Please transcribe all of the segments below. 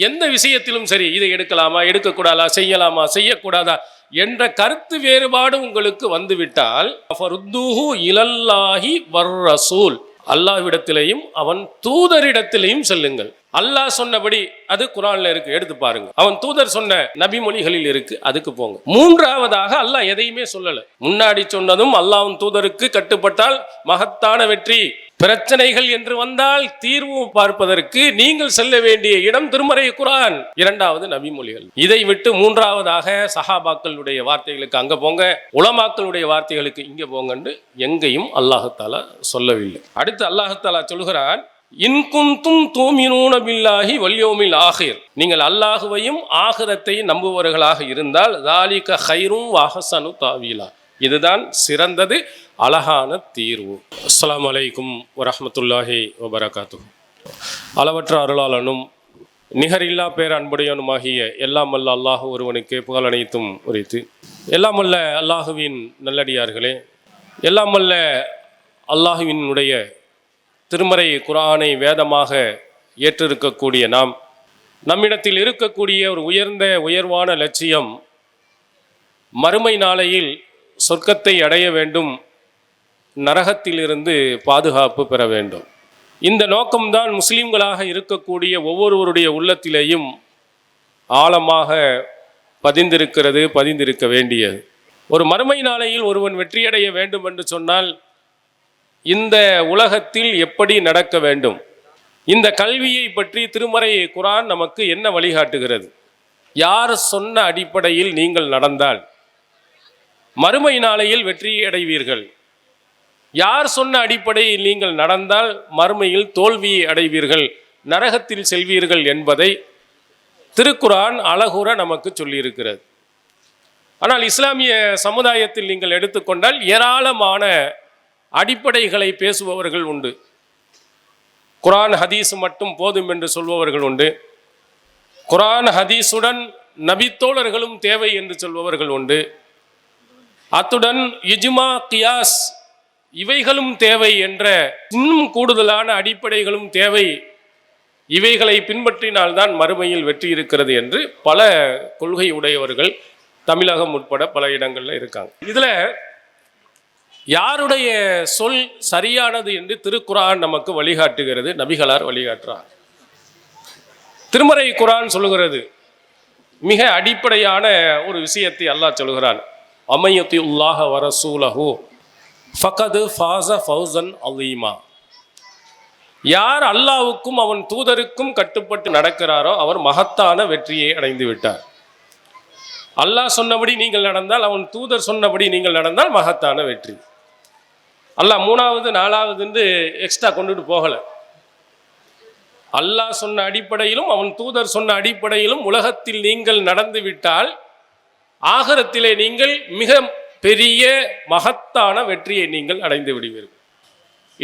எந்த விஷயத்திலும் சரி இதை எடுக்கலாமா எடுக்கக்கூடாதா செய்யலாமா செய்யக்கூடாதா என்ற கருத்து வேறுபாடு உங்களுக்கு வந்துவிட்டால் ஃபருத்தூஹு இலல்லாஹி வர்ரசூல். அல்லாஹ்விடத்திலையும் அவன் தூதரிடத்திலையும் செல்லுங்கள். அல்லாஹ் சொன்னபடி அது குரான்ல இருக்கு எடுத்து பாருங்க. அவன் தூதர் சொன்ன நபிமொழிகளில் இருக்கு அதுக்கு போங்க. மூன்றாவதாக அல்லாஹ் எதையுமே சொல்லல. முன்னாடி சொன்னதும் அல்லாஹ்வின் தூதருக்கு கட்டுப்பட்டால் மகத்தான வெற்றி. பிரச்சனைகள் என்று வந்தால் தீர்வு பார்ப்பதற்கு நீங்கள் செல்ல வேண்டிய இடம் திருமறை குரான். இரண்டாவது நபிமொழிகள். இதை விட்டு மூன்றாவதாக சஹாபாக்களுடைய வார்த்தைகளுக்கு அங்க போங்க உலமாக்களுடைய வார்த்தைகளுக்கு இங்க போங்கன்னு எங்கேயும் அல்லாஹத்தாலா சொல்லவில்லை. அடுத்து அல்லாஹத்தாலா சொல்கிறான் இன்குந்தும் தூமினூன பில்லாஹி வல்யோமில் ஆகிர். நீங்கள் அல்லாஹுவையும் ஆகிரத்தை நம்புவவர்களாக இருந்தால் தாலிக ஹைரும் வாஹசனு தாவீலா. இதுதான் சிறந்தது அழகான தீர்வு. அஸ்லாம் அலைக்கும் வரமத்துல்லாஹி வபரகாத்து அளவற்ற அருளாளனும் நிகரில்லா பேர் அன்புடையனுமாகிய எல்லாம் அல்ல அல்லாஹ் ஒருவனுக்கு புகழ் அனைத்தும் உரைத்து எல்லாம் அல்ல அல்லாஹுவின் நல்லடியார்களே எல்லாம் அல்ல அல்லாஹுவினுடைய திருமறை குரானை வேதமாக ஏற்றிருக்கக்கூடிய நாம் நம்மிடத்தில் இருக்கக்கூடிய ஒரு உயர்ந்த உயர்வான லட்சியம் மறுமை நாளையில் சொர்க்கத்தை அடைய வேண்டும் நரகத்திலிருந்து பாதுகாப்பு பெற வேண்டும். இந்த நோக்கம்தான் முஸ்லீம்களாக இருக்கக்கூடிய ஒவ்வொருவருடைய உள்ளத்திலேயும் ஆழமாக பதிந்திருக்கிறது பதிந்திருக்க வேண்டியது. ஒரு மறுமை நாளையில் ஒருவன் வெற்றியடைய வேண்டும் என்று சொன்னால் இந்த உலகத்தில் எப்படி நடக்க வேண்டும்? இந்த கல்வியை பற்றி திருமறை குரான் நமக்கு என்ன வழிகாட்டுகிறது? யார் சொன்ன அடிப்படையில் நீங்கள் நடந்தால்? மறுமை நாளையில் வெற்றி அடைவீர்கள் யார் சொன்ன அடிப்படையில் நீங்கள் நடந்தால் மறுமையில் தோல்வியை அடைவீர்கள் நரகத்தில் செல்வீர்கள் என்பதை திருக்குரான் அழகுற நமக்கு சொல்லியிருக்கிறது. ஆனால் இஸ்லாமிய சமுதாயத்தில் நீங்கள் எடுத்துக்கொண்டால் ஏராளமான அடிப்படைகளை பேசுபவர்கள் உண்டு. குரான் ஹதீஸ் மட்டும் போதும் என்று சொல்பவர்கள் உண்டு. குரான் ஹதீஸுடன் நபித்தோழர்களும் தேவை என்று சொல்பவர்கள் உண்டு. அத்துடன் இஜ்மா கியாஸ் இவைகளும் தேவை என்ற இன்னும் கூடுதலான அடிப்படைகளும் தேவை. இவைகளை பின்பற்றினால்தான் மறுமையில் வெற்றி இருக்கிறது என்று பல கொள்கை உடையவர்கள் தமிழகம் உட்பட பல இடங்களில் இருக்காங்க. இதில் யாருடைய சொல் சரியானது என்று திருக்குரான் நமக்கு வழிகாட்டுகிறது நபிகளார் வழிகாட்டுறார் திருமறை குரான் சொல்லுகிறது மிக அடிப்படையான ஒரு விஷயத்தை அல்லாஹ் சொல்கிறான் அமையத்தி வர வரசூலஹு. ஃபகது ஃபாஸ ஃபௌசன் அலீமா யார் அல்லாவுக்கும் அவன் தூதருக்கும் கட்டுப்பட்டு நடக்கிறாரோ அவர் மகத்தான வெற்றியை அடைந்து விட்டார். அல்லாஹ் சொன்னபடி நீங்கள் நடந்தால் அவன் தூதர் சொன்னபடி நீங்கள் நடந்தால் மகத்தான வெற்றி. அல்லாஹ் மூணாவது நாலாவதுன்னு எக்ஸ்ட்ரா கொண்டுட்டு போகலை. அல்லாஹ் சொன்ன அடிப்படையிலும் அவன் தூதர் சொன்ன அடிப்படையிலும் உலகத்தில் நீங்கள் நடந்து விட்டால் ஆகரத்திலே நீங்கள் மிக பெரிய மகத்தான வெற்றியை நீங்கள் அடைந்து விடுவீர்கள்.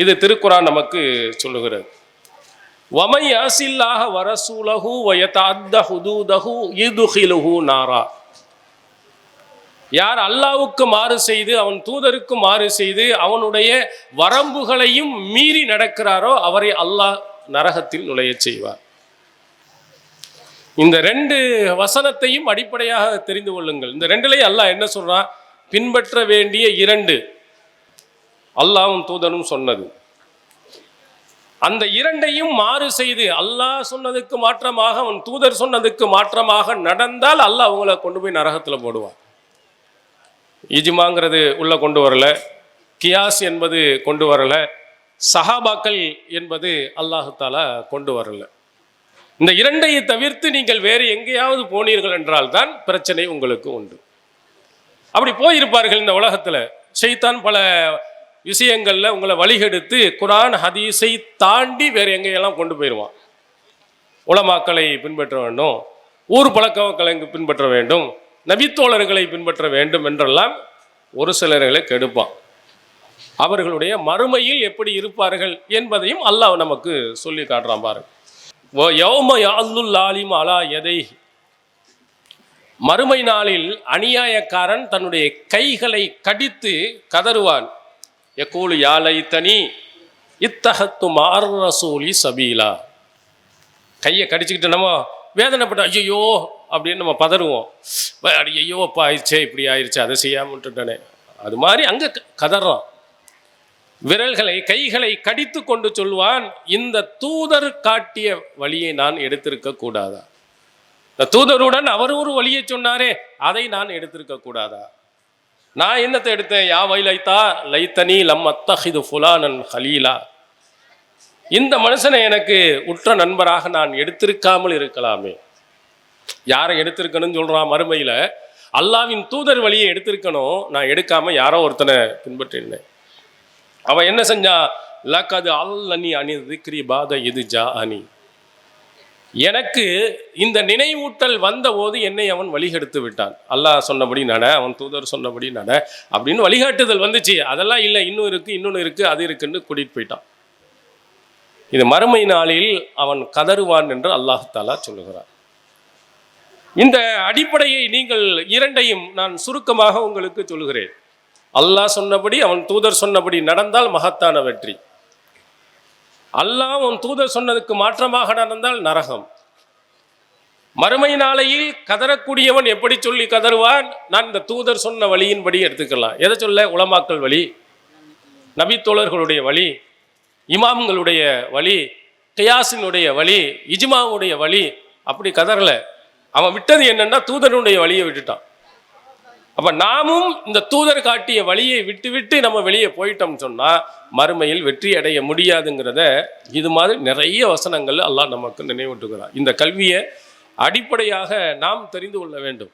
இது திருக்குறான் நமக்கு சொல்லுகிறது. வமை அசில்லாக வரசூலகு வயதாத்த இதுஹிலுஹு நாரா. யார் அல்லாவுக்கு மாறு செய்து அவன் தூதருக்கு மாறு செய்து அவனுடைய வரம்புகளையும் மீறி நடக்கிறாரோ அவரை அல்லாஹ் நரகத்தில் நுழையச் செய்வார். இந்த ரெண்டு வசனத்தையும் அடிப்படையாக தெரிந்து கொள்ளுங்கள். இந்த ரெண்டுலையும் அல்லாஹ் என்ன சொல்றான்? பின்பற்ற வேண்டிய இரண்டு. அல்லாவும் தூதனும் சொன்னது. அந்த இரண்டையும் மாறு செய்து அல்லாஹ் சொன்னதுக்கு மாற்றமாக அவன் தூதர் சொன்னதுக்கு மாற்றமாக நடந்தால் அல்லாஹ் அவங்கள கொண்டு போய் நரகத்தில் போடுவான். இஜிமாங்கிறது உள்ளே கொண்டு வரல. கியாஸ் என்பது கொண்டு வரல. சஹாபாக்கள் என்பது அல்லாஹு கொண்டு வரல. இந்த இரண்டையை தவிர்த்து நீங்கள் வேறு எங்கேயாவது போனீர்கள் என்றால் தான் பிரச்சனை உங்களுக்கு உண்டு. அப்படி போயிருப்பார்கள் இந்த உலகத்தில். செய்தான் பல விஷயங்களில் உங்களை வழிகெடுத்து குரான் ஹதீஸை தாண்டி வேறு எங்கேயெல்லாம் கொண்டு போயிடுவான் உலமாக்களை பின்பற்ற வேண்டும். ஊர் பழக்க வழக்கங்களை பின்பற்ற வேண்டும். நபித்தோழர்களை பின்பற்ற வேண்டும் என்றெல்லாம் ஒரு சிலர்களை கெடுப்பான். அவர்களுடைய மறுமையில் எப்படி இருப்பார்கள் என்பதையும் அல்லாஹ் நமக்கு சொல்லி காட்டுறான் பாருங்க. யோம யௌம யாழ்லுல் ஆலிம் அலா எதை மறுமை நாளில் அநியாயக்காரன் தன்னுடைய கைகளை கடித்து கதறுவான். எக்கூலு யாலை தனி இத்தகத்து மாரசூலி சபீலா. கையை கடிச்சுக்கிட்டு நம்ம வேதனைப்பட்ட ஐயோ அப்படின்னு நம்ம பதறுவோம். அடி, ஐயோ அப்பா ஆயிடுச்சே இப்படி ஆயிடுச்சு அதை செய்யாமட்டுட்டனே அது மாதிரி அங்கே கதறான் விரல்களை கைகளை கடித்து கொண்டு சொல்வான் இந்த தூதர் காட்டிய வழியை நான் எடுத்திருக்க கூடாதா இந்த தூதருடன் அவர் ஒரு வழியை சொன்னாரே அதை நான் எடுத்திருக்க கூடாதா? நான் என்னத்தை எடுத்தேன்? யா வைலைத்தா லைத்தனி லம் அத்தஹிது ஃபுலானன் ஹலீலா. இந்த மனுஷனை எனக்கு உற்ற நண்பராக நான் எடுத்திருக்காமல் இருக்கலாமே. யாரை எடுத்திருக்கணும்னு சொல்கிறான் மறுமையில் அல்லாவின் தூதர் வழியை எடுத்திருக்கணும் நான் எடுக்காம யாரோ ஒருத்தனை பின்பற்றினேன். அவன் என்ன செஞ்சான் லக்கது அல்லனி அணி திக்ரி பாத இது ஜா அணி எனக்கு இந்த நினைவூட்டல் வந்தபோது என்னை அவன் வழிகெடுத்து விட்டான். அல்லாஹ் சொன்னபடி நட அவன் தூதர் சொன்னபடி நட அப்படின்னு வழிகாட்டுதல் வந்துச்சு. அதெல்லாம் இல்லை இன்னும் இருக்குது இன்னொன்று இருக்குது அது இருக்குன்னு கூட்டிகிட்டு போயிட்டான். இது மறுமை நாளில் அவன் கதறுவான் என்று அல்லாஹ் தாலா சொல்லுகிறான். இந்த அடிப்படையை நீங்கள் இரண்டையும் நான் சுருக்கமாக உங்களுக்கு சொல்கிறேன் அல்லாஹ் சொன்னபடி அவன் தூதர் சொன்னபடி நடந்தால் மகத்தான வெற்றி. அல்லாஹ் உன் தூதர் சொன்னதுக்கு மாற்றமாக நடந்தால் நரகம். மறுமை நாளையில் கதறக்கூடியவன் எப்படி சொல்லி கதறுவான்? நான் இந்த தூதர் சொன்ன வழியின்படி எடுத்துக்கலாம். எதை சொல்ல? உலமாக்கள் வழி நபித்தோழர்களுடைய வழி இமாம்களுடைய வழி கியாசினுடைய வழி இஜ்மாவுடைய வழி அப்படி கதறலை. அவன் விட்டது என்னென்னா தூதனுடைய வழியை விட்டுட்டான். அப்போ நாமும் இந்த தூதர் காட்டிய வழியை விட்டு விட்டு நம்ம வெளியே போயிட்டோம்னு சொன்னால் மறுமையில் வெற்றி அடைய முடியாதுங்கிறத இது மாதிரி நிறைய வசனங்கள் அல்லாஹ் நமக்கு நினைவூட்டுகிறார் இந்த கல்வியை அடிப்படையாக நாம் தெரிந்து கொள்ள வேண்டும்.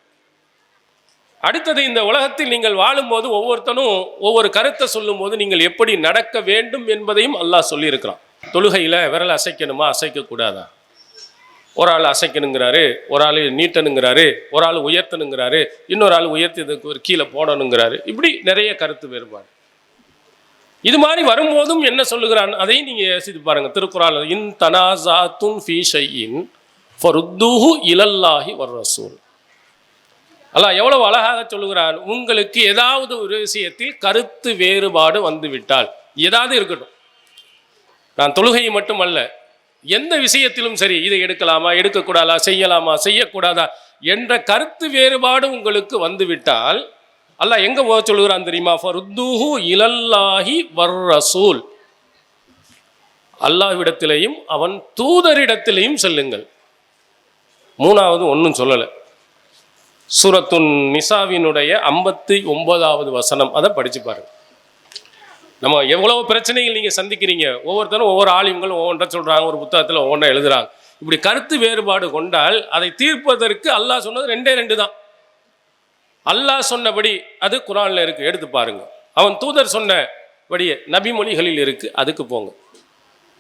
அடுத்தது இந்த உலகத்தில் நீங்கள் வாழும்போது ஒவ்வொருத்தனும் ஒவ்வொரு கருத்தை சொல்லும்போது நீங்கள் எப்படி நடக்க வேண்டும் என்பதையும் அல்லாஹ் சொல்லியிருக்கிறான். தொழுகையில் விரல் அசைக்கணுமா? அசைக்கக்கூடாதா? ஒரு ஆள் அசைக்கணுங்கிறாரு ஒரு ஆள் நீட்டணுங்கிறாரு ஒரு ஆள் உயர்த்தணுங்கிறாரு இன்னொரு ஆள் உயர்த்தியதுக்கு ஒரு கீழே போடணுங்கிறாரு. இப்படி நிறைய கருத்து வேறுபாடு. இது மாதிரி வரும்போதும் என்ன சொல்லுகிறான்? அதையும் நீங்கள் யோசித்து பாருங்க. திருக்குறான் இன் தனாசா துன் ஃபி ஷையின் ஃபருத்துஹு இலல்லாஹி வர் ரசூல் அல்லாஹ் எவ்வளவு அழகாக சொல்லுகிறான்? உங்களுக்கு ஏதாவது ஒரு விஷயத்தில் கருத்து வேறுபாடு வந்துவிட்டால் ஏதாவது இருக்கட்டும். நான் தொழுகை மட்டுமல்ல எந்த விஷயத்திலும் சரி இதை எடுக்கலாமா எடுக்கக்கூடாதா செய்யலாமா செய்யக்கூடாதா என்ற கருத்து வேறுபாடு உங்களுக்கு வந்துவிட்டால் அல்லாஹ் எங்க போக சொல்லுகிறான் தெரியுமா? ஃபருத்துஹு இலல்லாஹி வர் ரசூல் அல்லாஹ்விடத்திலேயும் அவன் தூதரிடத்திலையும் செல்லுங்கள். மூணாவது ஒன்றும் சொல்லலை. சூரத்துன் நிசாவினுடைய ஐம்பத்தி ஒன்பதாவது வசனம் அதை படிச்சு பாருங்கள் நம்ம எவ்வளவு பிரச்சனைகள் நீங்கள் சந்திக்கிறீங்க? ஒவ்வொருத்தரும் ஒவ்வொரு ஆலிம்களும் ஒவ்வொன்றா சொல்கிறாங்க ஒரு புத்தகத்தில் ஒவ்வொன்றா எழுதுறாங்க. இப்படி கருத்து வேறுபாடு கொண்டால் அதை தீர்ப்பதற்கு அல்லாஹ் சொன்னது ரெண்டே ரெண்டு தான். அல்லாஹ் சொன்னபடி அது குரானில் இருக்குது எடுத்து பாருங்க. அவன் தூதர் சொன்னபடியே நபிமொழிகளில் இருக்குது அதுக்கு போங்க.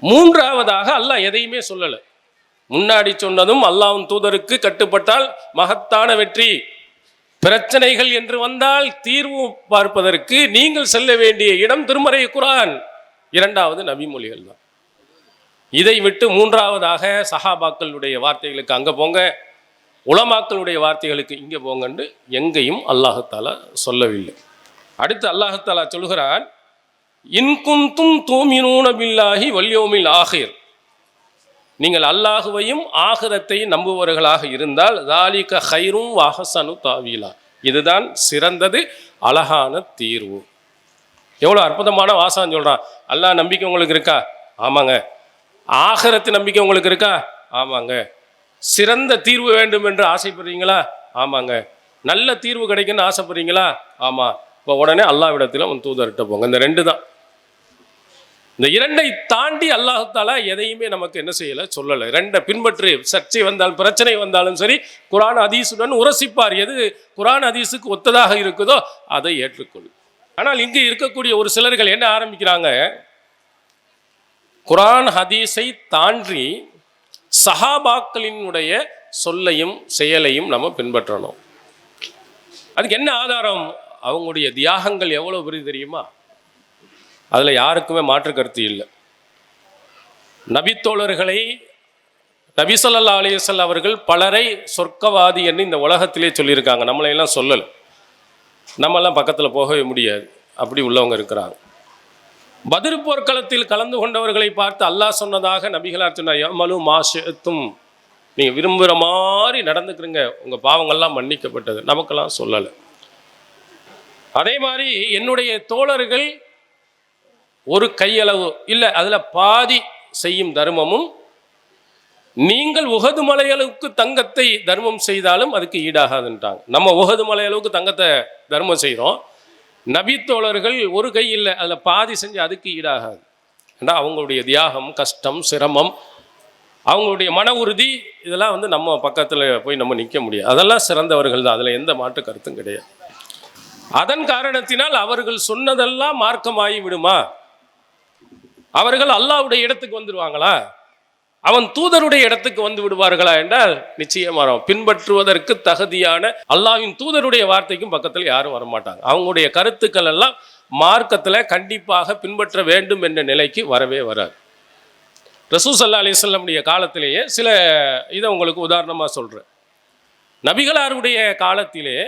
மூன்றாவதாக அல்லாஹ் எதையுமே சொல்லலை. முன்னாடி சொன்னதும் அல்லாஹ்வின் தூதருக்கு கட்டுப்பட்டால் மகத்தான வெற்றி. பிரச்சனைகள் என்று வந்தால் தீர்வு பார்ப்பதற்கு நீங்கள் செல்ல வேண்டிய இடம் திருமறை குரான். இரண்டாவது நபிமொழிகள் தான். இதை விட்டு மூன்றாவதாக சஹாபாக்களுடைய வார்த்தைகளுக்கு அங்கே போங்க. உலமாக்களுடைய வார்த்தைகளுக்கு இங்கே போங்கன்னு எங்கேயும் அல்லாஹத்தாலா சொல்லவில்லை. அடுத்து அல்லாஹத்தாலா சொல்கிறான் இன்குந்தும் தூமினூன பில்லாஹி வல்யோமில் ஆகிர் நீங்கள் அல்லாஹுவையும் ஆகிரத்தை நம்புபவர்களாக இருந்தால் தாலிக ஹைரும் வாஹசனு தாவீலா. இதுதான் சிறந்தது அழகான தீர்வு. எவ்வளோ அற்புதமான வாசகம் சொல்கிறான் அல்லாஹ் நம்பிக்கை உங்களுக்கு இருக்கா? ஆமாங்க. ஆகரத்து நம்பிக்கை உங்களுக்கு இருக்கா? ஆமாங்க. சிறந்த தீர்வு வேண்டும் என்று ஆசைப்படுறீங்களா? ஆமாங்க. நல்ல தீர்வு கிடைக்குன்னு ஆசைப்படுறீங்களா? ஆமாம் இப்போ உடனே அல்லாவிடத்தில் உன் தூதர்கிட்ட போங்க. இந்த ரெண்டு தான். இந்த இரண்டை தாண்டி அல்லாஹாலா எதையுமே நமக்கு என்ன செய்யலை? சொல்லலை. ரெண்டை பின்பற்றி சர்ச்சை வந்தாலும் பிரச்சனை வந்தாலும் சரி குரான் அதீசுடன் உரசிப்பார். எது குரான் ஹதீஸுக்கு ஒத்ததாக இருக்குதோ அதை ஏற்றுக்கொள். ஆனால் இங்கு இருக்கக்கூடிய ஒரு சிலர்கள் என்ன ஆரம்பிக்கிறாங்க? குரான் ஹதீஸை தாண்டி சஹாபாக்களினுடைய சொல்லையும் செயலையும் நம்ம பின்பற்றணும். அதுக்கு என்ன ஆதாரம்? அவங்களுடைய தியாகங்கள் எவ்வளோ பெரிய தெரியுமா? அதில் யாருக்குமே மாற்று கருத்து இல்லை. நபித்தோழர்களை நபிசல்லா அலிசல் அவர்கள் பலரை சொர்க்கவாதி என்று இந்த உலகத்திலே சொல்லியிருக்காங்க. நம்மளையெல்லாம் சொல்லலை. நம்மெல்லாம் பக்கத்தில் போகவே முடியாது. அப்படி உள்ளவங்க இருக்கிறாங்க. பதிர் போர்க்களத்தில் கலந்து கொண்டவர்களை பார்த்து அல்லாஹ் சொன்னதாக நபிகளார் சொன்னார் யமலு மாஷத்தும் நீங்கள் விரும்புகிற மாதிரி நடந்துக்கிறீங்க. உங்கள் பாவங்கள்லாம் மன்னிக்கப்பட்டது. நமக்கெல்லாம் சொல்லலை. அதே மாதிரி என்னுடைய தோழர்கள் ஒரு கையளவு இல்லை அதில் பாதி செய்யும் தர்மமும் நீங்கள் உகது மலையளவுக்கு தங்கத்தை தர்மம் செய்தாலும் அதுக்கு ஈடாகாதுன்ட்டாங்க நம்ம உகது மலையளவுக்கு தங்கத்தை தர்மம் செய்கிறோம் நபித்தோழர்கள் ஒரு கை இல்லை அதில் பாதி செஞ்சு அதுக்கு ஈடாகாது. ஏன்னா அவங்களுடைய தியாகம் கஷ்டம் சிரமம் அவங்களுடைய மன உறுதி இதெல்லாம் வந்து நம்ம பக்கத்தில் போய் நம்ம நிற்க முடியாது. அதெல்லாம் சிறந்தவர்கள் தான் அதில் எந்த மாற்று கருத்தும் கிடையாது. அதன் காரணத்தினால் அவர்கள் சொன்னதெல்லாம் மார்க்கமாகி விடுமா அவர்கள் அல்லாஹ்வுடைய இடத்துக்கு வந்துடுவாங்களா அவன் தூதருடைய இடத்துக்கு வந்து விடுவார்களா என்றால் நிச்சயமாக பின்பற்றுவதற்கு தகுதியான அல்லாவின் தூதருடைய வார்த்தைக்கும் பக்கத்தில் யாரும் வரமாட்டாங்க. அவங்களுடைய கருத்துக்கள் எல்லாம் மார்க்கத்தில் கண்டிப்பாக பின்பற்ற வேண்டும் என்ற நிலைக்கு வரவே வராது. ரசூல் சல்லா அலிஸ்லமுடைய காலத்திலேயே சில இதை உங்களுக்கு உதாரணமாக சொல்கிறேன் நபிகளாருடைய காலத்திலே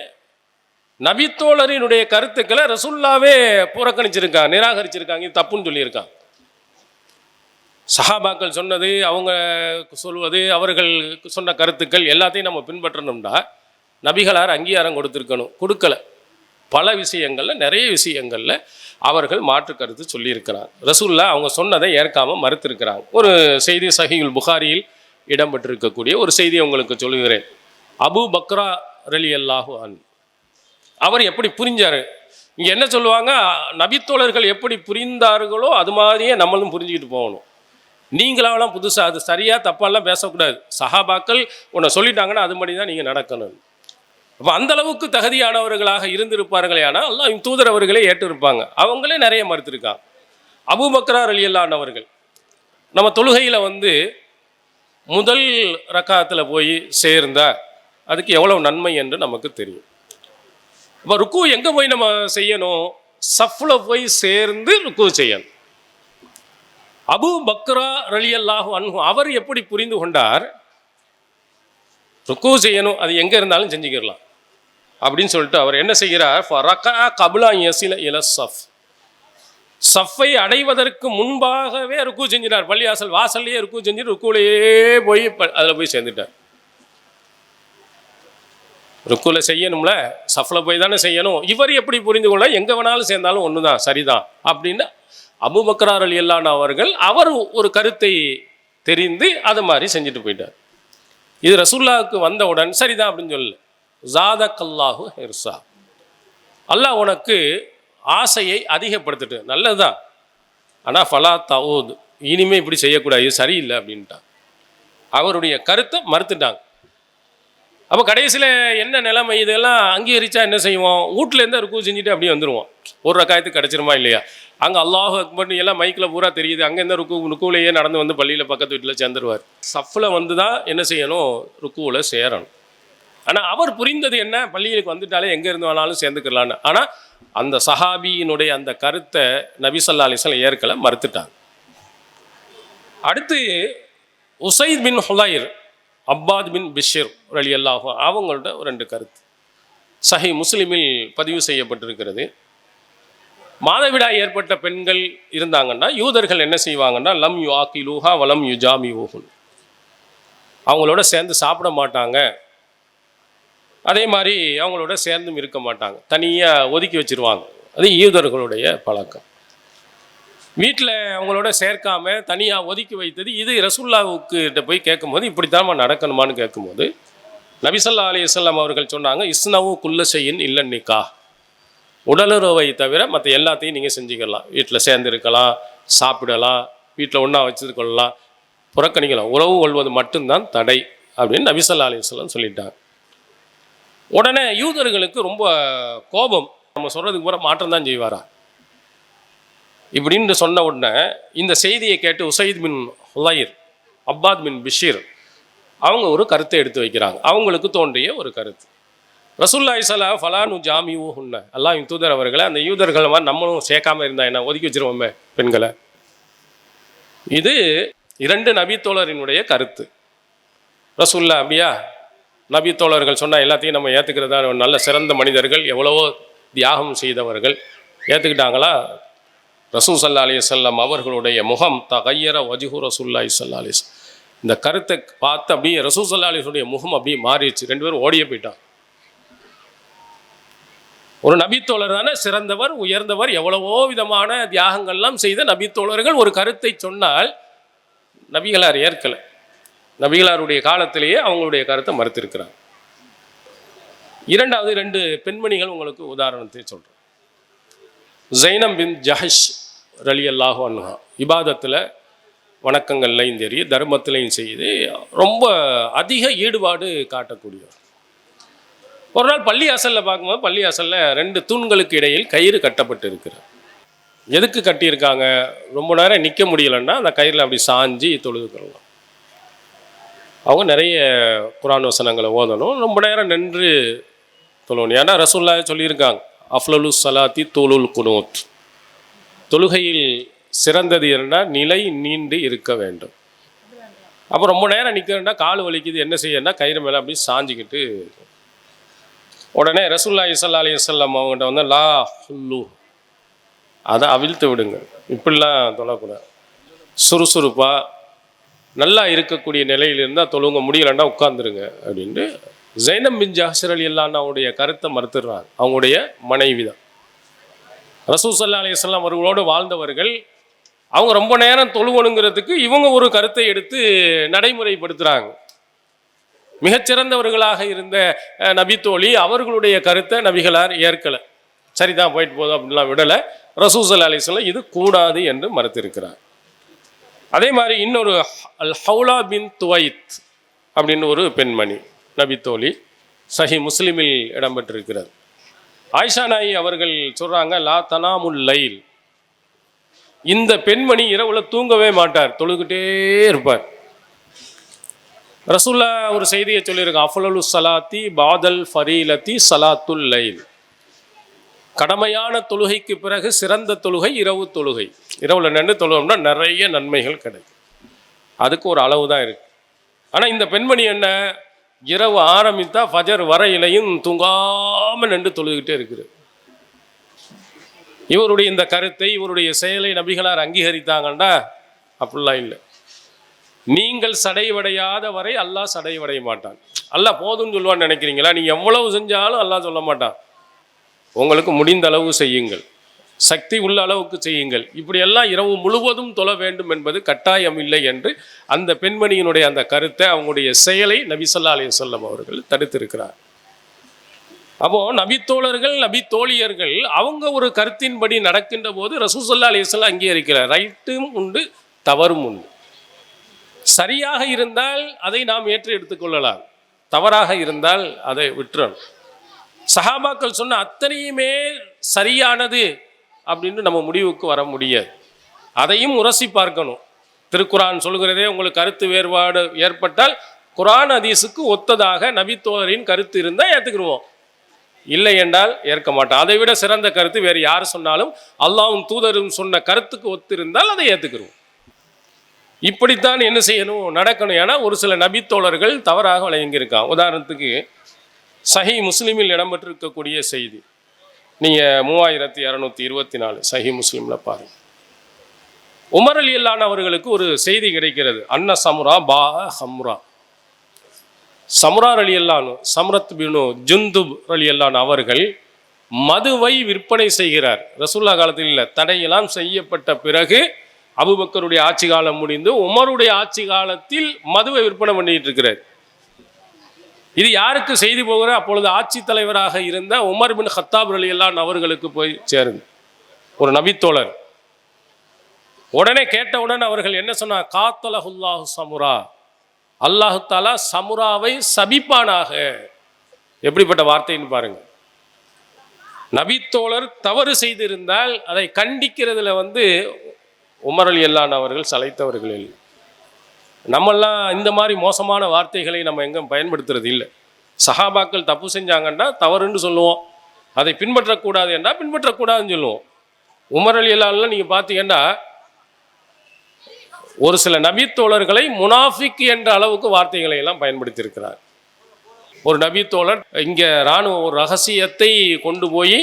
நபித்தோழரினுடைய கருத்துக்களை ரசுல்லாவே புறக்கணிச்சிருக்காங்க நிராகரிச்சிருக்காங்க இது தப்புன்னு சொல்லியிருக்காங்க. சஹாபாக்கள் சொன்னது அவங்க சொல்வது அவர்கள் சொன்ன கருத்துக்கள் எல்லாத்தையும் நம்ம பின்பற்றணும்னா நபிகளார் அங்கீகாரம் கொடுத்துருக்கணும். கொடுக்கல. பல விஷயங்களில் நிறைய விஷயங்களில் அவர்கள் மாற்று கருத்து சொல்லியிருக்கிறாங்க ரசூல்லா அவங்க சொன்னதை ஏற்காம மறுத்திருக்கிறாங்க. ஒரு செய்தி சஹீல் புகாரியில் இடம்பெற்றிருக்கக்கூடிய ஒரு செய்தியை உங்களுக்கு சொல்லுகிறேன். அபு பக்ரா ரலி அல்லாஹு அன் அவர் எப்படி புரிஞ்சாரு? இங்கே என்ன சொல்லுவாங்க? நபித்தோழர்கள் எப்படி புரிந்தார்களோ அது மாதிரியே நம்மளும் புரிஞ்சுக்கிட்டு போகணும். நீங்களாவெல்லாம் புதுசாக அது சரியாக தப்பாலாம் பேசக்கூடாது. சஹாபாக்கள் உன்னை சொல்லிட்டாங்கன்னா அது மாதிரி தான் நீங்கள் நடக்கணும். அப்போ அந்த அளவுக்கு தகுதியானவர்களாக இருந்திருப்பார்களே ஆனால் எல்லாம் தூதர் அவர்களே ஏற்றிருப்பாங்க. அவங்களே நிறைய மறுத்திருக்காங்க. அபூபக்ரார் அலியல்லானவர்கள் நம்ம தொழுகையில் வந்து முதல் ரக்காத்தில் போய் சேர்ந்தா அதுக்கு எவ்வளோ நன்மை என்று நமக்கு தெரியும். இப்போ ருக்கு எங்கே போய் நம்ம செய்யணும்? சஃப்ல போய் சேர்ந்து ருக்கு செய்யணும். அபு பக்ரா ரலியல்லாஹு அன்ஹு அவர் எப்படி புரிந்து கொண்டார்? ருக்கு செய்யணும் அது எங்கே இருந்தாலும் செஞ்சுக்கிடலாம். அப்படின்னு சொல்லிட்டு அவர் என்ன செய்கிறார்? ஃபரகா கபுலா யசில இல சஃப். சஃப்பை அடைவதற்கு முன்பாகவே ருக்கு செஞ்சிட்டார். பள்ளிவாசல் வாசல்லையே ருக்கு செஞ்சு ருக்குலேயே போய் அதில் போய் சேர்ந்துட்டார். ருக்குல செய்யணும்ல சஃப்ல போய் தானே செய்யணும். இவர் எப்படி புரிந்து கொள்ள எங்கே வேணாலும் சேர்ந்தாலும் ஒன்று தான் சரிதான் அப்படின்னு அபுபக்கரார் அலி அல்லான் அவர்கள் அவர் ஒரு கருத்தை தெரிந்து அது மாதிரி செஞ்சுட்டு போயிட்டார். இது ரசுல்லாவுக்கு வந்தவுடன் சரிதான் அப்படின்னு சொல்லல. ஜாதக் கல்லாஹு ஹிர்சா அல்லாஹ் உனக்கு ஆசையை அதிகப்படுத்திட்டு நல்லதுதான். ஆனால் ஃபலா தவோது இனிமே இப்படி செய்யக்கூடாது சரியில்லை அப்படின்ட்டான். அவருடைய கருத்தை மறுத்துட்டாங்க. அப்போ கடைசியில் என்ன நிலைமை? இதெல்லாம் அங்கீகரிச்சா என்ன செய்வோம்? வீட்டிலேருந்து ருக்கு செஞ்சுட்டு அப்படியே வந்துடுவோம் ஒரு ரக்காயத்துக்கு கிடச்சிருமா இல்லையா? அங்கே அல்லாஹ் அக்பர்னு எல்லாம் மைக்கில் பூரா தெரியுது. அங்கேருந்து ருக்கு ருக்குவிலேயே நடந்து வந்து பள்ளியில் பக்கத்து வீட்டில் சேர்ந்துருவார். சஃப்பில் வந்து தான் என்ன செய்யணும்? ருக்குவில் சேரணும். ஆனால் அவர் புரிந்தது என்ன? பள்ளிகளுக்கு வந்துட்டாலே எங்கே இருந்து வேணாலும் சேர்ந்துக்கலான்னு. ஆனால் அந்த சஹாபியினுடைய அந்த கருத்தை நபிசல்லா அலிஸ்லாம் ஏற்கலை மறுத்துட்டாங்க. அடுத்து உசைத் பின் ஹுலைர் அப்பாத் பின் பிஷிர் அலி அல்லாஹும் அவங்கள்ட்ட ஒரு ரெண்டு கருத்து. சஹி முஸ்லீமில் பதிவு செய்யப்பட்டிருக்கிறது. மாதவிடாய் ஏற்பட்ட பெண்கள் இருந்தாங்கன்னா யூதர்கள் என்ன செய்வாங்கன்னா லம் யு ஆக்கிலூஹா வலம் யு ஜாமி ஊஹுன் அவங்களோட சேர்ந்து சாப்பிட மாட்டாங்க. அதே மாதிரி அவங்களோட சேர்ந்தும் இருக்க மாட்டாங்க. தனியாக ஒதுக்கி வச்சிருவாங்க. அது யூதர்களுடைய பழக்கம். வீட்டில் அவங்களோட சேர்க்காம தனியாக ஒதுக்கி வைத்தது இது ரசுல்லாவுக்கு போய் கேட்கும்போது இப்படித்தாம்மா நடக்கணுமான்னு கேட்கும்போது நபிசல்லா அலிசல்லாம் அவர்கள் சொன்னாங்க இஸ்னவு குல்ல செய்யின் உடலுறவை தவிர மற்ற எல்லாத்தையும் நீங்கள் செஞ்சுக்கலாம். வீட்டில் சேர்ந்து இருக்கலாம் சாப்பிடலாம் வீட்டில் ஒன்றா வச்சுருக்கலாம் புறக்கணிக்கலாம். உறவு கொள்வது மட்டும்தான் தடை அப்படின்னு நபிசல்லா அலிஸ்லாம் சொல்லிட்டாங்க. உடனே யூதர்களுக்கு ரொம்ப கோபம். நம்ம சொல்கிறதுக்கு பூரா மாற்றம் தான் செய்வாரா? இப்படின்னு சொன்ன உடனே இந்த செய்தியை கேட்டு உசைத் பின் ஹுலைர் அப்பாத் பின் பிஷீர் அவங்க ஒரு கருத்தை எடுத்து வைக்கிறாங்க. அவங்களுக்கு தோன்றிய ஒரு கருத்து. ரசூல்லாய் சலா ஃபலானு ஜாமி ஊஹுன்ன அல்லாஹ் தூதர் அவர்களை அந்த யூதர்கள் மாதிரி நம்மளும் சேர்க்காம இருந்தா என்ன? ஒதுக்கி வச்சிருவோமே பெண்களை. இது இரண்டு நபித்தோழரினுடைய கருத்து. ரசூல்லா அப்படியா நபித்தோழர்கள் சொன்னால் எல்லாத்தையும் நம்ம ஏற்றுக்கிறதா நல்ல சிறந்த மனிதர்கள் எவ்வளவோ தியாகம் செய்தவர்கள். ஏற்றுக்கிட்டாங்களா ரசூல் சல்லா அலி சொல்லம் அவர்களுடைய முகம் தகையர வஜுஹு ரசூல்லா சல்லா அலிஸ் இந்த கருத்தை பார்த்து அப்படியே ரசூசல்லா அலிஸுடைய முகம் அப்படியே மாறிடுச்சு. ரெண்டு பேரும் ஓடியே போயிட்டான் ஒரு நபித்தோழர் தானே சிறந்தவர் உயர்ந்தவர் எவ்வளவோ விதமான தியாகங்கள்லாம் செய்த நபித்தோழர்கள் ஒரு கருத்தை சொன்னால் நபிகளார் ஏற்கலை. நபிகளாருடைய காலத்திலேயே அவங்களுடைய கருத்தை மறுத்திருக்கிறார் இரண்டாவது ரெண்டு பெண்மணிகள் உங்களுக்கு உதாரணத்தை சொல்கிறேன் ஜைனம் பின் ஜஹஷ் ரலி அல்லாஹு அன்ஹா. இபாதத்தில் வணக்கங்கள்லையும் தெரியும் தர்மத்திலையும் செய்து ரொம்ப அதிக ஈடுபாடு காட்டக்கூடியவர். ஒரு நாள் பள்ளி அசலில் பார்க்கும்போது பள்ளி அசலில் ரெண்டு தூண்களுக்கு இடையில் கயிறு கட்டப்பட்டு இருக்கிறார் எதுக்கு கட்டியிருக்காங்க? ரொம்ப நேரம் நிற்க முடியலன்னா அந்த கயிறில் அப்படி சாஞ்சி தொழுதுக்கிறோம் அவங்க நிறைய குரான் வசனங்களை ஓதணும். ரொம்ப நேரம் நின்று தொழணும். ஏன்னா ரசூல்லா சொல்லியிருக்காங்க அஃப்லலு சலாத்தி தூளுல் குனோத். தொழுகையில் சிறந்தது என்றால் நிலை நீண்டு இருக்க வேண்டும். அப்போ ரொம்ப நேரம் நிற்கிறேன்னா கால் வலிக்குது என்ன செய்யணும்னா கயிறு மேலே அப்படி சாஞ்சிக்கிட்டு உடனே ரசூல்லா இசல்லா அலி இசல்லாம் அவங்ககிட்ட வந்து லா ஹுல்லு. அதை அவிழ்த்து விடுங்க இப்படிலாம் தொழக்கூடாது. சுறுசுறுப்பாக நல்லா இருக்கக்கூடிய நிலையில் இருந்தால் தொழுங்க முடியலன்னா உட்காந்துருங்க அப்படின்ட்டு ஜைனம் பின் ஜாஹர் அலி அல்லாவுடைய கருத்தை மறுத்துடுறாங்க. அவங்களுடைய மனைவி தான். ரசூசல்லா அலிஸ்லாம் அவர்களோடு வாழ்ந்தவர்கள் அவங்க ரொம்ப நேரம் தொழுவணுங்கிறதுக்கு இவங்க ஒரு கருத்தை எடுத்து நடைமுறைப்படுத்துகிறாங்க மிகச்சிறந்தவர்களாக இருந்த நபித்தோழி அவர்களுடைய கருத்தை நபிகளார் ஏற்கலை. சரிதான் போயிட்டு போதும் அப்படின்லாம் விடலை. ரசூசல்லா அலிஸ்லாம் இது கூடாது என்று மறுத்திருக்கிறார். அதே மாதிரி இன்னொரு அல் ஹவுலா பின் துவைத் அப்படின்னு ஒரு பெண்மணி நபித்தோழி சஹி முஸ்லிமில் இடம்பெற்றிருக்கிறது. ஆயிஷா நாயி அவர்கள் சொல்கிறாங்க லா தனாமுல் லைல். இந்த பெண்மணி இரவில் தூங்கவே மாட்டார் தொழுகிட்டே இருப்பார். ரசூல்லா ஒரு செய்தியை சொல்லியிருக்கேன் அஃலலு சலாத்தி பாதல் ஃபரீலத்தி சலாத்துல் லைல். கடமையான தொழுகைக்கு பிறகு சிறந்த தொழுகை இரவு தொழுகை. இரவில் நின்று தொழுகம்னா நிறைய நன்மைகள் கிடைக்கும். அதுக்கு ஒரு அளவு தான் இருக்கு. ஆனால் இந்த பெண்மணி என்ன? இரவு ஆரம்பித்தா ஃபஜர் வரையிலையும் தூங்காமல் நின்று தொழுதுகிட்டே இருக்குது இவருடைய இந்த கருத்தை இவருடைய செயலை நபிகளார் அங்கீகரித்தாங்கன்னா அப்படிலாம் இல்லை. நீங்கள் சடைவடையாத வரை அல்லாஹ் சடைவடைய மாட்டான். அல்லாஹ் போதும்னு சொல்லுவான்னு நினைக்கிறீங்களா? நீங்கள் எவ்வளவு செஞ்சாலும் அல்லாஹ் சொல்ல மாட்டான். உங்களுக்கு முடிந்த அளவு செய்யுங்கள். சக்தி உள்ள அளவுக்கு செய்யுங்கள். இப்படியெல்லாம் இரவு முழுவதும் தொழ வேண்டும் என்பது கட்டாயம் இல்லை என்று அந்த பெண்மணியினுடைய அந்த கருத்தை அவங்களுடைய செயலை நபிசல்லா அலைஹி சொல்லம் அவர்கள் தடுத்திருக்கிறார். அப்போ நபித்தோழர்கள் நபி தோழியர்கள் அவங்க ஒரு கருத்தின்படி நடக்கின்ற போது ரசூசல்லா அலிஸ்லாம் அங்கீகரிக்கிறார். ரைட்டும் உண்டு தவறும் உண்டு. சரியாக இருந்தால் அதை நாம் ஏற்று எடுத்துக்கொள்ளலாம் தவறாக இருந்தால் அதை விட்டுறணும். சஹாபாக்கள் சொன்ன அத்தனையுமே சரியானது அப்படின்னு நம்ம முடிவுக்கு வர முடியாது. அதையும் உரசி பார்க்கணும். திருக்குரான் சொல்கிறதே உங்களுக்கு கருத்து வேறுபாடு ஏற்பட்டால் குரான் அதீசுக்கு ஒத்ததாக நபித்தோதரின் கருத்து இருந்தால் ஏற்றுக்கிடுவோம் இல்லை என்றால் ஏற்க மாட்டோம். அதை விட சிறந்த கருத்து வேறு யார் சொன்னாலும் அல்லாவும் தூதரும் சொன்ன கருத்துக்கு ஒத்திருந்தால் அதை ஏற்றுக்கிறோம் இப்படித்தான் என்ன செய்யணும் நடக்கணும். ஏன்னா ஒரு சில நபித்தோழர்கள் தவறாக வழங்கியிருக்கான் உதாரணத்துக்கு சஹி முஸ்லீமில் இடம்பெற்றிருக்கக்கூடிய செய்தி. நீங்கள் மூவாயிரத்தி இரநூத்தி இருபத்தி நாலு சஹி முஸ்லீமில் பாருங்கள் உமர் அலி அல்லான் அவர்களுக்கு ஒரு செய்தி கிடைக்கிறது. அன்ன சமுரா பா ஹம்ரா. சம்ரார் அலி அல்லானு சம்ரத் பினு ஜுந்துப் அலி அல்லான் அவர்கள் மதுவை விற்பனை செய்கிறார். ரசூல்லா காலத்தில் இல்லை தடையெல்லாம் செய்யப்பட்ட பிறகு அபுபக்கருடைய ஆட்சி காலம் முடிந்து உமருடைய ஆட்சி காலத்தில் மதுவை விற்பனை பண்ணிட்டு இருக்கிறார். இது யாருக்கு செய்தி போகிற? அப்பொழுது ஆட்சி தலைவராக இருந்த உமர் பின் ஹத்தாப் அலி அல்லான் அவர்களுக்கு போய் சேருங்க. ஒரு நபித்தோழர். உடனே கேட்டவுடன் அவர்கள் என்ன சொன்னார்? காத்தலஹுல்லாஹு சமுரா. அல்லாஹு தாலா சமுராவை சபிப்பானாக. எப்படிப்பட்ட வார்த்தைன்னு பாருங்க. நபித்தோழர் தவறு செய்திருந்தால் அதை கண்டிக்கிறதுல வந்து உமர் அலி அல்லான் அவர்கள் சளைத்தவர்களில். நம்மெல்லாம் இந்த மாதிரி மோசமான வார்த்தைகளை நம்ம எங்கும் பயன்படுத்துறது இல்லை. சஹாபாக்கள் தப்பு செஞ்சாங்கன்னா தவறுன்னு சொல்லுவோம். அதை பின்பற்றக்கூடாது என்றால் பின்பற்றக்கூடாதுன்னு சொல்லுவோம். உமர் அலி அல்லான்லாம் நீங்கள் பார்த்தீங்கன்னா ஒரு சில நபித்தோழர்களை முனாஃபிக் என்ற அளவுக்கு வார்த்தைகளை எல்லாம் பயன்படுத்தியிருக்கிறார். ஒரு நபித்தோழர் இங்கே இராணுவ ஒரு ரகசியத்தை கொண்டு போய்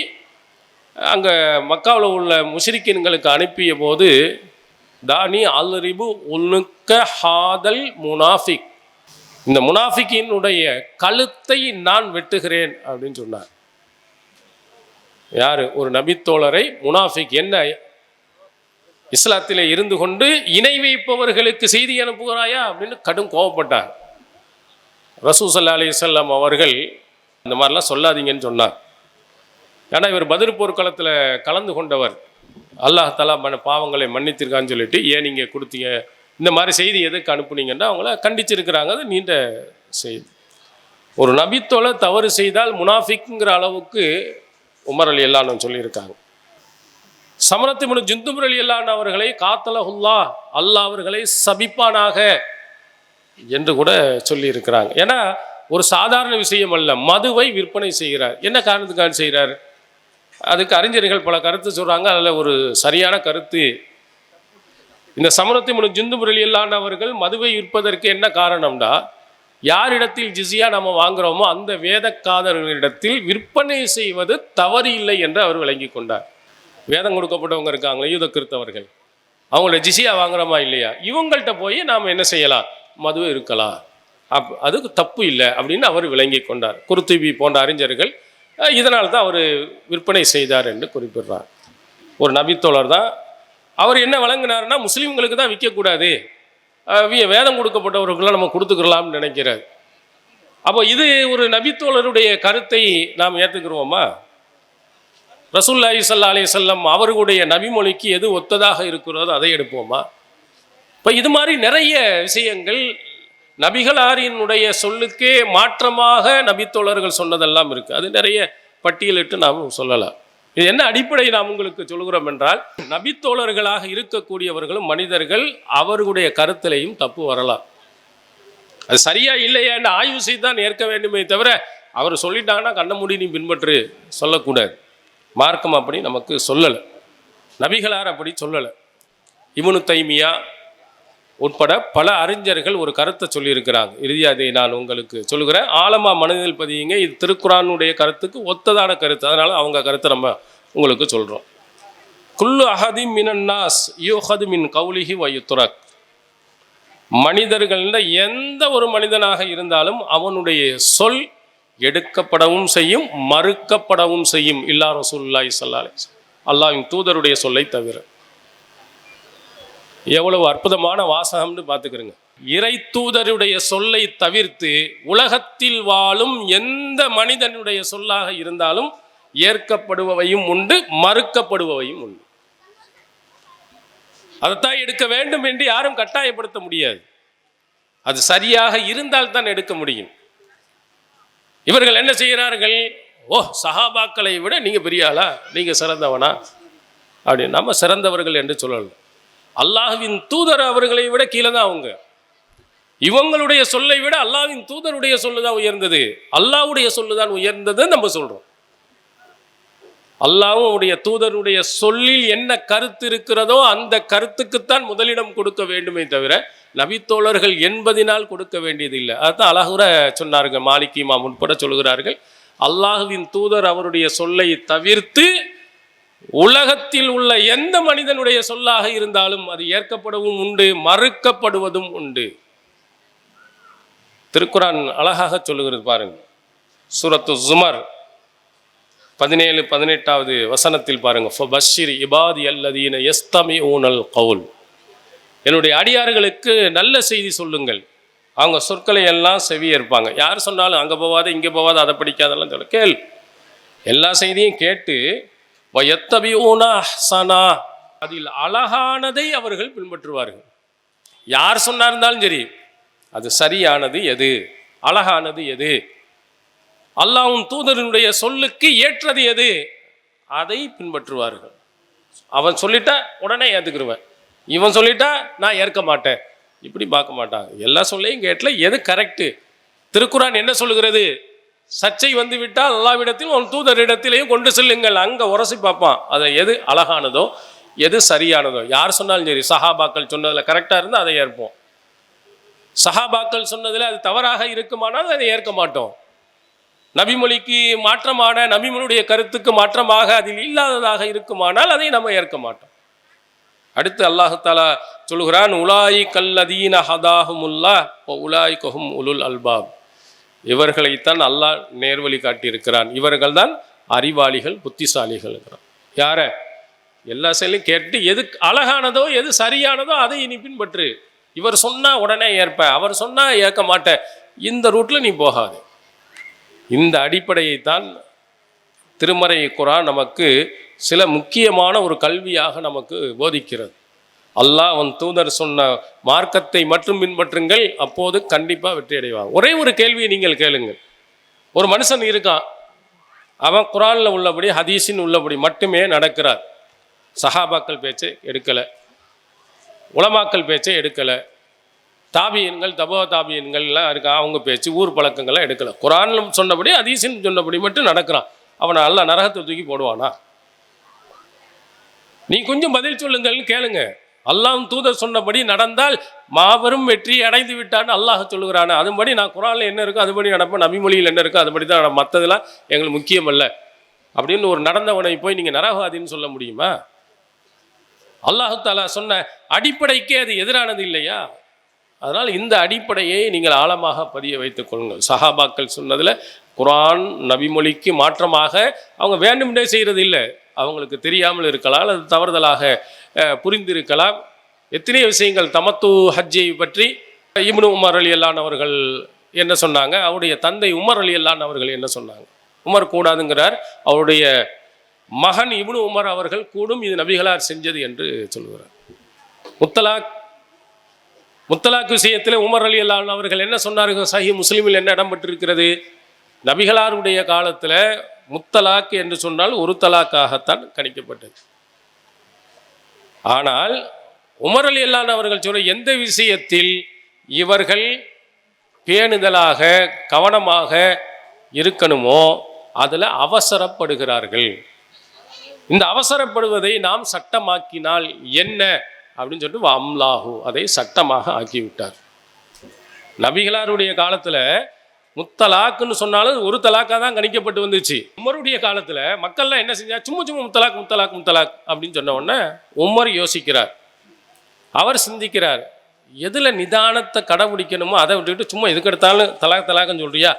அங்கே மக்காவில் உள்ள முஷிரிக்கின்களுக்கு அனுப்பிய போது தானி அல்ரிபு உன்னுக்க ஹாதல் முனாஃபிக். இந்த முனாஃபிக்கினுடைய கழுத்தை நான் வெட்டுகிறேன் அப்படின்னு சொன்னார். யார்? ஒரு நபித்தோழரை முனாஃபிக் என்ன இஸ்லாத்தில் இருந்து கொண்டு இணை வைப்பவர்களுக்கு செய்தி அனுப்புகிறாயா அப்படின்னு கடும் கோவப்பட்டார். ரசூசல்லா அலிசல்லாம் அவர்கள் இந்த மாதிரிலாம் சொல்லாதீங்கன்னு சொன்னார். ஏன்னா இவர் பதில் போர்க்களத்தில் கலந்து கொண்டவர். அல்லாஹ் தலா மன பாவங்களை மன்னித்திருக்கான்னு சொல்லிட்டு ஏன் நீங்கள் கொடுத்தீங்க? இந்த மாதிரி செய்தி எதுக்கு அனுப்புனீங்கன்னா அவங்கள கண்டிச்சிருக்கிறாங்க. அது நீண்ட செய்தி. ஒரு நபித்தோலை தவறு செய்தால் முனாஃபிக்குங்கிற அளவுக்கு உமர் அலி அல்லான்னு சொல்லியிருக்காங்க. சமரத்து முனு ஜிந்துமர் அலி அல்லான் அவர்களை காத்தலஹுல்லா அல்லாஹ் அவர்களை சபிப்பானாக என்று கூட சொல்லியிருக்கிறாங்க. ஏன்னா ஒரு சாதாரண விஷயம் அல்ல மதுவை விற்பனை செய்கிறார். என்ன காரணத்துக்காக செய்கிறார்? அதுக்கு அறிஞர்கள் பல கருத்து சொல்கிறாங்க அதில் ஒரு சரியான கருத்து. இந்த சமரத்தை முனு ஜிந்து முரளியல்லாண்டவர்கள் மதுவை விற்பதற்கு என்ன காரணம்னா யாரிடத்தில் ஜிசியா நம்ம வாங்குறோமோ அந்த வேதக்காதர்களிடத்தில் விற்பனை செய்வது தவறு இல்லை என்று அவர் விளங்கி கொண்டார். வேதம் கொடுக்கப்பட்டவங்க இருக்காங்களே யூத கிறித்தவர்கள் அவங்கள ஜிசியா வாங்குறோமா இல்லையா? இவங்கள்ட்ட போய் நாம் என்ன செய்யலாம்? மதுவை இருக்கலாம் அப் அதுக்கு தப்பு இல்லை அப்படின்னு அவர் விளங்கி கொண்டார். குருத்துவி போன்ற அறிஞர்கள் இதனால் தான் அவர் விற்பனை செய்தார் என்று குறிப்பிடுறார். ஒரு நபித்தோழர் தான். அவர் என்ன வழங்கினார்னா முஸ்லீம்களுக்கு தான் விற்கக்கூடாது. வேதம் கொடுக்கப்பட்டவர்களுக்கெல்லாம் நம்ம கொடுத்துக்கலாம்னு நினைக்கிறார். அப்போ இது ஒரு நபித்தோழருடைய கருத்தை நாம் ஏற்றுக்கிறோமா ரசூல்லாஹி ஸல்லல்லாஹு அலைஹி அவர்களுடைய நபிமொழிக்கு எது ஒத்ததாக இருக்கிறதோ அதை எடுப்போமா? இப்போ இது மாதிரி நிறைய விஷயங்கள் நபிகளாரினுடைய சொல்லுக்கே மாற்றமாக நபித்தோழர்கள் சொன்னதெல்லாம் இருக்குது அது நிறைய பட்டியலிட்டு நாம் சொல்லலாம். இது என்ன அடிப்படை நாம் உங்களுக்கு சொல்கிறோம் என்றால் நபித்தோழர்களாக இருக்கக்கூடியவர்களும் மனிதர்கள் அவர்களுடைய கருத்திலையும் தப்பு வரலாம். அது சரியா இல்லையான்னு ஆய்வு செய்து தான் ஏற்க வேண்டுமே தவிர அவர் சொல்லிட்டாங்கன்னா கண்ண மூடி நீ பின்பற்று சொல்லக்கூடாது. மார்க்கம் அப்படி நமக்கு சொல்லலை. நபிகளார் அப்படி சொல்லலை. இவனு தைமியா உட்பட பல அறிஞர்கள் ஒரு கருத்தை சொல்லியிருக்கிறாங்க. இறுதியாக அதை நான் உங்களுக்கு சொல்லுகிறேன். ஆழமாக மனதில் பதியுங்க. இது திருக்குறானுடைய கருத்துக்கு ஒத்ததான கருத்து. அதனால் அவங்க கருத்தை நம்ம உங்களுக்கு சொல்கிறோம் குல்லு அஹதி மினன்னாஸ் யூஹது மின் கௌலிஹி வயுத்துரக் மனிதர்களில் எந்த ஒரு மனிதனாக இருந்தாலும் அவனுடைய சொல் எடுக்கப்படவும் செய்யும் மறுக்கப்படவும் செய்யும். இல்லா சொல்லாய் ஸல்லல்லாஹு அல்லாவின் தூதருடைய சொல்லை தவிர. எவ்வளவு அற்புதமான வாசகம்னு பார்த்துக்கிறோங்க. இறை தூதருடைய சொல்லை தவிர்த்து உலகத்தில் வாழும் எந்த மனிதனுடைய சொல்லாக இருந்தாலும் ஏற்கப்படுபவையும் உண்டு மறுக்கப்படுபவையும் உண்டு. அதைத்தான் எடுக்க வேண்டும் என்று யாரும் கட்டாயப்படுத்த முடியாது. அது சரியாக இருந்தால் தான் எடுக்க முடியும். இவர்கள் என்ன செய்கிறார்கள்? ஓ சஹாபாக்களை விட நீங்க பெரிய ஆளா? நீங்க சிறந்தவனா? அப்படி நம்ம சிறந்தவர்கள் என்று சொல்லலாம். அல்லாஹுவின் தூதர் அவர்களை விட கீழே தான் அவங்க. இவங்களுடைய சொல்லை விட அல்லாவின் தூதருடைய சொல்லு தான் உயர்ந்தது. அல்லாஹ்வுடைய சொல்லு தான் உயர்ந்தது நம்ம சொல்றோம். அல்லாஹ்வும் உடைய தூதருடைய சொல்லில் என்ன கருத்து இருக்கிறதோ அந்த கருத்துக்குத்தான் முதலிடம் கொடுக்க வேண்டுமே தவிர நபித்தோழர்கள் என்பதினால் கொடுக்க வேண்டியதில்லை. அதுதான் அழகுற சொன்னார்கள் மாலிகிமா இமாம் உட்பட சொல்கிறார்கள். அல்லாஹுவின் தூதர் அவருடைய சொல்லை தவிர்த்து உலகத்தில் உள்ள எந்த மனிதனுடைய சொல்லாக இருந்தாலும் அது ஏற்கப்படவும் உண்டு மறுக்கப்படுவதும் உண்டு. திருக்குரான் அழகாக சொல்லுகிறது பாருங்க. சூரத்து ஜுமர் பதினேழு பதினெட்டாவது வசனத்தில் பாருங்க. பஷீர் இபாதி அல்லதீன எஸ்தமி ஊனல் கவுல். என்னுடைய அடியார்களுக்கு நல்ல செய்தி சொல்லுங்கள். அவங்க சொற்களை எல்லாம் செவியேற்பாங்க யார் சொன்னாலும் அங்கே போவாத இங்கே போவாத அதை படிக்காதெல்லாம் சொல்ல கேள். எல்லா செய்தியும் கேட்டு எத்தபியூனா சனா அதில் அழகானதை அவர்கள் பின்பற்றுவார்கள். யார் சொன்னா இருந்தாலும் சரி அது சரியானது எது? அழகானது எது? அல்லாவும் தூதரனுடைய சொல்லுக்கு ஏற்றது எது? அதை பின்பற்றுவார்கள். அவன் சொல்லிட்டா உடனே ஏற்றுக்கிருவேன் இவன் சொல்லிட்டா நான் ஏற்க மாட்டேன். இப்படி பார்க்க மாட்டான். எல்லா சொல்லையும் கேட்டல எது கரெக்டு திருக்குறான் என்ன சொல்லுகிறது? சர்ச்சை வந்து விட்டால் அல்லாவிடத்தில் உன் தூதரிடத்திலையும் கொண்டு செல்லுங்கள். அங்கே உரசி பார்ப்பான். அதை எது அழகானதோ எது சரியானதோ. யார் சொன்னாலும் சரி சஹாபாக்கள் சொன்னதில் கரெக்டாக இருந்தால் அதை ஏற்போம். சஹாபாக்கள் சொன்னதில் அது தவறாக இருக்குமானால் அதை ஏற்க மாட்டோம். நபிமொழிக்கு மாற்றமான நபிமொழியுடைய கருத்துக்கு மாற்றமாக அதில் இல்லாததாக இருக்குமானால் அதை நம்ம ஏற்க மாட்டோம். அடுத்து அல்லாஹாலா சொல்கிறான் உலாய் கல்லதீன ஹதாஹுமுல்லா உலாய் கொஹும் உலுல் அல்பாப். இவர்களைத்தான் அல்லாஹ் நேர்வழி காட்டியிருக்கிறான். இவர்கள் தான் அறிவாளிகள் புத்திசாலிகள் யார? எல்லா செயலையும் கேட்டு எது அழகானதோ எது சரியானதோ அதை இனி பின்பற்று. இவர் சொன்னால் உடனே ஏற்ப அவர் சொன்னால் ஏற்க மாட்ட இந்த ரூட்டில் நீ போகாது. இந்த அடிப்படையை தான் திருமறை குரான் நமக்கு சில முக்கியமான ஒரு கல்வியாக நமக்கு போதிக்கிறது. அல்லாஹ் அவன் தூதர் சொன்ன மார்க்கத்தை மட்டும் பின்பற்றுங்கள் அப்போது கண்டிப்பாக வெற்றி அடைவாங்க ஒரே ஒரு கேள்வியை நீங்கள் கேளுங்கள். ஒரு மனுஷன் இருக்கான். அவன் குரானில் உள்ளபடி ஹதீஸின் உள்ளபடி மட்டுமே நடக்கிறார். சஹாபாக்கள் பேச்சை எடுக்கலை. உலமாக்கள் பேச்சை எடுக்கலை. தாபியன்கள் தபோ தாபியன்கள்லாம் இருக்கா அவங்க பேச்சு ஊர் பழக்கங்கள்லாம் எடுக்கலை. குரானில் சொன்னபடி அதீசின் சொன்னபடி மட்டும் நடக்கிறான். அவனை நல்லா நரகத்தை தூக்கி போடுவானா? நீ கொஞ்சம் பதில் சொல்லுங்கள்னு கேளுங்க. அல்லாஹ் தூதர் சொன்னபடி நடந்தால் மாபெரும் வெற்றி அடைந்து விட்டான்னு அல்லாஹ் சொல்லுகிறான். அதுபடி நான் குரானில் என்ன இருக்கோ அதுபடி நடப்பேன். நபிமொழியில் என்ன இருக்கோ அதுபடி தான் மற்றதெல்லாம் எங்களுக்கு முக்கியம் அல்ல அப்படின்னு ஒரு நடந்தவனை போய் நீங்கள் நரகவாதின்னு சொல்ல முடியுமா? அல்லாஹு தாலா சொன்ன அடிப்படைக்கே அது எதிரானது இல்லையா? அதனால் இந்த அடிப்படையை நீங்கள் ஆழமாக பதிய வைத்துக் கொள்ளுங்கள். சஹாபாக்கள் சொன்னதில் குரான் நபிமொழிக்கு மாற்றமாக அவங்க வேண்டும்னே செய்கிறது இல்லை. அவங்களுக்கு தெரியாமல் இருக்கலாம் அது தவறுதலாக புரிந்திருக்கலாம். எத்தனையோ விஷயங்கள் தமத்து ஹஜ்ஜை பற்றி இப்னு உமர் அலி அல்லான் அவர்கள் என்ன சொன்னாங்க? அவருடைய தந்தை உமர் அலி அல்லான் அவர்கள் என்ன சொன்னாங்க? உமர் கூடாதுங்கிறார். அவருடைய மகன் இப்னு உமர் அவர்கள் கூடும் இது நபிகளார் செஞ்சது என்று சொல்கிறார் முத்தலாக் முத்தலாக் விஷயத்தில் உமர் அலி அல்லான் அவர்கள் என்ன சொன்னார்கள்? சஹி முஸ்லீமில் என்ன இடம் பெற்றிருக்கிறது? நபிகளாருடைய காலத்தில் முத்தலாக் என்று சொன்னால் ஒரு தலாக்காகத்தான் கணிக்கப்பட்டது. ஆனால் உமரல் அலி அவர்கள் சொல்ல எந்த விஷயத்தில் இவர்கள் பேணுதலாக கவனமாக இருக்கணுமோ அதில் அவசரப்படுகிறார்கள். இந்த அவசரப்படுவதை நாம் சட்டமாக்கினால் என்ன? அப்படின்னு சொல்லிட்டு அம்லாஹு அதை சட்டமாக ஆக்கிவிட்டார். நபிகளாருடைய காலத்தில் முத்தலாக்குன்னு சொன்னாலும் ஒரு தலாக்காக தான் கணிக்கப்பட்டு வந்துச்சு. உமருடைய காலத்தில் மக்கள்லாம் என்ன செஞ்சா சும்மா சும்மா முத்தலாக் முத்தலாக் முத்தலாக் அப்படின்னு சொன்ன உடனே உமர் யோசிக்கிறார். அவர் சிந்திக்கிறார் எதில் நிதானத்தை கடைபிடிக்கணுமோ அதை விட்டுட்டு சும்மா எதுக்கு எடுத்தாலும் தலாக் தலாக்குன்னு சொல்றியா?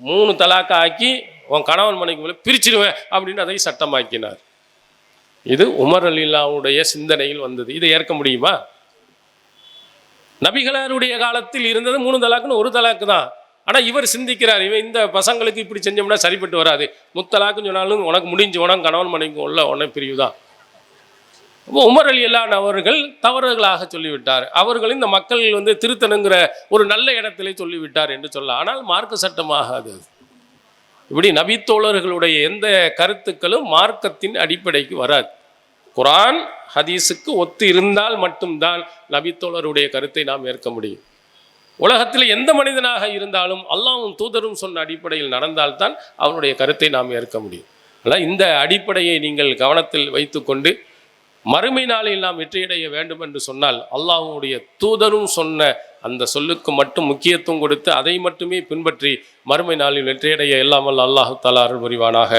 மூணு தலாக்கா ஆக்கி உன் கணவன் மனைக்கு மேலே பிரிச்சிடுவேன் அப்படின்னு அதை சட்டமாக்கினார். இது உமர் அலில்லாவுடைய சிந்தனையில் வந்தது. இதை ஏற்க முடியுமா? நபிகளாருடைய காலத்தில் இருந்தது மூணு தலாக்குன்னு ஒரு தலாக்கு தான். ஆனால் இவர் சிந்திக்கிறார் இவன் இந்த பசங்களுக்கு இப்படி செஞ்சோம்னா சரிப்பட்டு வராது. முத்தலாக்குன்னு சொன்னாலும் உனக்கு முடிஞ்சு உனக்கு கணவன் மனைவி உள்ள உடனே பிரிவு தான் அப்போ உமர் அலி அல்லான் அவர்கள் தவறுகளாக சொல்லிவிட்டார். அவர்கள் இந்த மக்கள் வந்து திருத்தணுங்கிற ஒரு நல்ல இடத்திலே சொல்லிவிட்டார் என்று சொல்ல ஆனால் மார்க்க சட்டமாக அது. இப்படி நபித்தோழர்களுடைய எந்த கருத்துக்களும் மார்க்கத்தின் அடிப்படைக்கு வராது. குரான் ஹதீஸுக்கு ஒத்து இருந்தால் மட்டும்தான் நபித்தோழருடைய கருத்தை நாம் ஏற்க முடியும். உலகத்தில் எந்த மனிதனாக இருந்தாலும் அல்லாவும் தூதரும் சொன்ன அடிப்படையில் நடந்தால்தான் அவனுடைய கருத்தை நாம் ஏற்க முடியும். ஆனால் இந்த அடிப்படையை நீங்கள் கவனத்தில் வைத்துக்கொண்டு மறுமை நாளில் நாம் வெற்றியடைய வேண்டும் என்று சொன்னால் அல்லாஹுடைய தூதரும் சொன்ன அந்த சொல்லுக்கு மட்டும் முக்கியத்துவம் கொடுத்து அதை மட்டுமே பின்பற்றி மறுமை நாளில் வெற்றியடைய இல்லாமல் அல்லாஹு தலா அருள் புரிவானாக.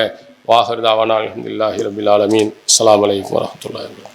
வாஹர்தாவானா அலமதுல்லாஹி ரபில் ஆலமீன். அலாம் வலைக்கம் வரமத்துல்லா